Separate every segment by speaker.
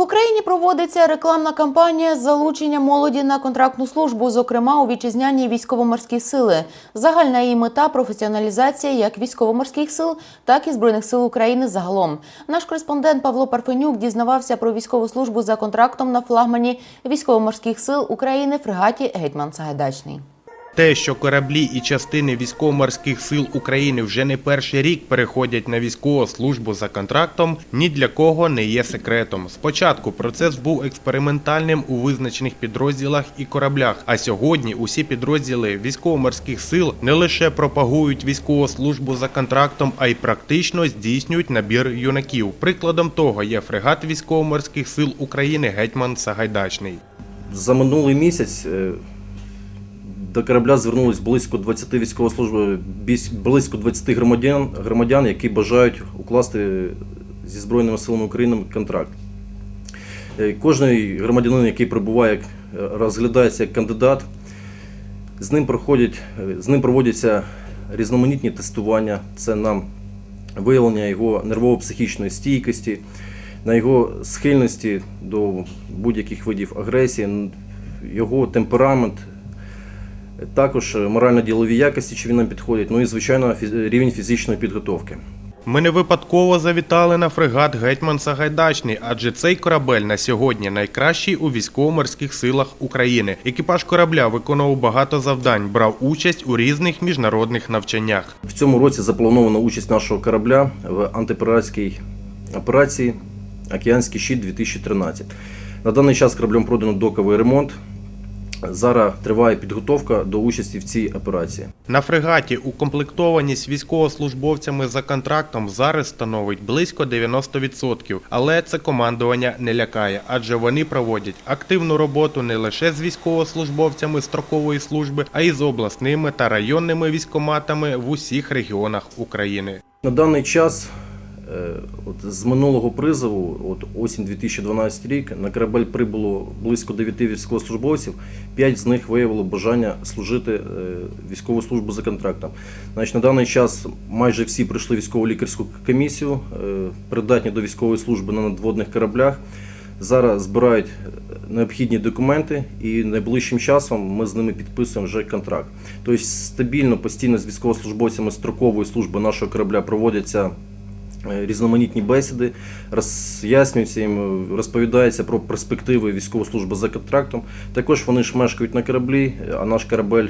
Speaker 1: В Україні проводиться рекламна кампанія з залучення молоді на контрактну службу, зокрема у вітчизняній військово-морські сили. Загальна її мета професіоналізація як військово-морських сил, так і збройних сил України загалом. Наш кореспондент Павло Парфенюк дізнавався про військову службу за контрактом на флагмані військово-морських сил України фрегаті Гетьман Сагайдачний.
Speaker 2: Те, що кораблі і частини військово-морських сил України вже не перший рік переходять на військову службу за контрактом, ні для кого не є секретом. Спочатку процес був експериментальним у визначених підрозділах і кораблях. А сьогодні усі підрозділи військово-морських сил не лише пропагують військову службу за контрактом, а й практично здійснюють набір юнаків. Прикладом того є фрегат військово-морських сил України Гетьман Сагайдачний.
Speaker 3: За минулий місяць е, до корабля звернулось близько 20 військовослужб... близько 20 громадян, громадян, які бажають укласти зі Збройними силами України контракт. Е, Кожний громадянин, який прибуває, розглядається як кандидат. З ним проходять, е, з ним проводяться різноманітні тестування. Це на виявлення його нервово-психічної стійкості, на його схильності до будь-яких видів агресії, його темперамент, також е, морально-ділові якості, чи він нам підходить, ну і звичайно фіз- рівень фізичної підготовки.
Speaker 2: Ми не випадково завітали на фрегат Гетьман Сагайдачний, адже цей корабель на сьогодні найкращий у військово-морських силах України. Екіпаж корабля виконував багато завдань, брав участь у різних міжнародних навчаннях.
Speaker 3: В цьому році запланована участь нашого корабля в антипіратській операції Океанський щит 2013. На даний час кораблем продано доковий ремонт. Зараз триває підготовка до участі в цій операції.
Speaker 2: На фрегаті укомплектованість військовослужбовцями за контрактом зараз становить близько 90%. Але це командування не лякає, адже вони проводять активну роботу не лише з військовослужбовцями строкової служби, а й з обласними та районними військоматами в усіх регіонах України.
Speaker 3: На даний час, от з минулого призову, от осінь 2012 рік, на корабель прибуло близько 9 військовослужбовців, 5 з них виявило бажання служити е, військову службу за контрактом. Значить, на даний час майже всі пройшли військово-лікарську комісію, е, придатні до військової служби на надводних кораблях. Зараз збирають е, необхідні документи, і найближчим часом ми з ними підписуємо вже контракт. Тобто стабільно, постійно з військовослужбовцями строкової служби нашого корабля проводяться е, різноманітні бесіди, роз'яснюється їм, е, розповідається про перспективи військової служби за контрактом. Також вони ж мешкають на кораблі, е, а наш корабель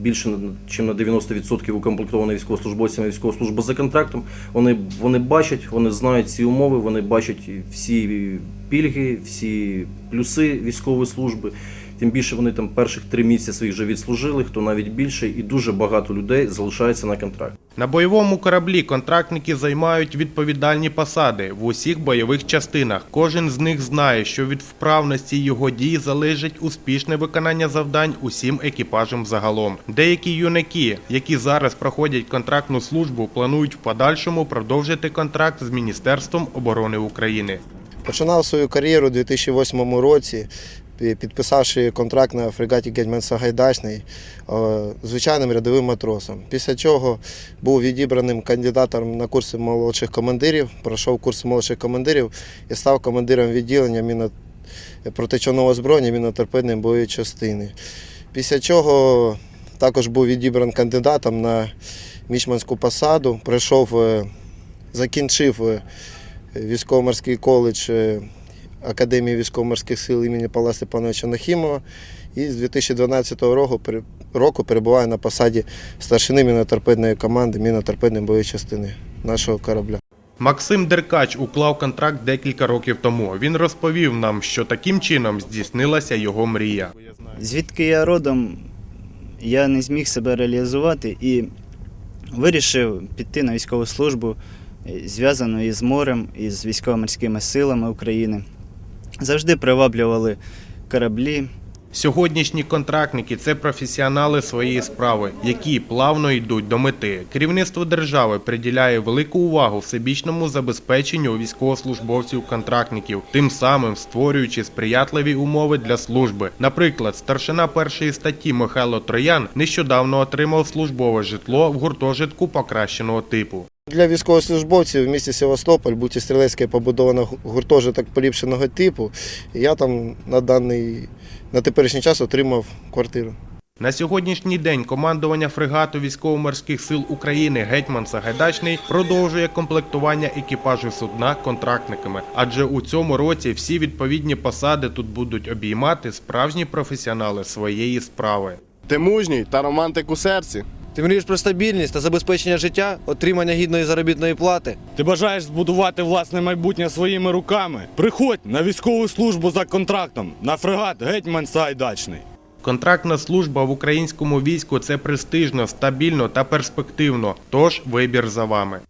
Speaker 3: більше ніж на 90% укомплектований військовослужбовцями військової служби за контрактом. Вони, вони бачать, вони знають ці умови, вони бачать всі пільги, всі плюси військової служби. Тим більше вони там перших три місяці своїх вже відслужили, хто навіть більше, і дуже багато людей залишається на контракт.
Speaker 2: На бойовому кораблі контрактники займають відповідальні посади в усіх бойових частинах. Кожен з них знає, що від вправності його дій залежить успішне виконання завдань усім екіпажам загалом. Деякі юнаки, які зараз проходять контрактну службу, планують в подальшому продовжити контракт з Міністерством оборони України.
Speaker 4: Починав свою кар'єру у 2008 році, підписавши контракт на фрегаті Гетьман Сагайдачний звичайним рядовим матросом. Після чого був відібраним кандидатом на курси молодших командирів, пройшов курс молодших командирів і став командиром відділення міно... протичовного озброєння міноторпедної бойової частини. Після чого також був відібран кандидатом на мічманську посаду, пройшов, е, закінчив е, військово-морський коледж е, Академії військово-морських сил імені Павла Степановича Нахімова і з 2012 року, року перебуває на посаді старшини міноторпедної команди міноторпедної бойової частини нашого корабля.
Speaker 2: Максим Деркач уклав контракт декілька років тому. Він розповів нам, що таким чином здійснилася його мрія.
Speaker 5: Звідки я родом, я не зміг себе реалізувати і вирішив піти на військову службу, е, зв'язану із морем, із військово-морськими силами України. Завжди приваблювали кораблі.
Speaker 2: Сьогоднішні контрактники це професіонали своєї справи, які плавно йдуть до мети. Керівництво держави приділяє велику увагу всебічному забезпеченню військовослужбовців-контрактників, тим самим створюючи сприятливі умови для служби. Наприклад, старшина першої статті Михайло Троян нещодавно отримав службове житло в гуртожитку покращеного типу.
Speaker 4: Для військовослужбовців в місті Севастополь будь стрілецьке побудовано гуртожиток поліпшеного типу. І я там на даний на теперішній час отримав квартиру.
Speaker 2: На сьогоднішній день командування фрегату військово-морських сил України Гетьман Сагайдачний продовжує комплектування екіпажу судна контрактниками, адже у цьому році всі відповідні посади тут будуть обіймати справжні професіонали своєї справи.
Speaker 6: Ти мужній та романтик у серці.
Speaker 7: Ти мрієш про стабільність та забезпечення життя, отримання гідної заробітної плати.
Speaker 8: Ти бажаєш збудувати власне майбутнє своїми руками? Приходь на військову службу за контрактом на фрегат Гетьман Сайдачний.
Speaker 2: Контрактна служба в українському війську це престижно, стабільно та перспективно. Тож вибір за вами.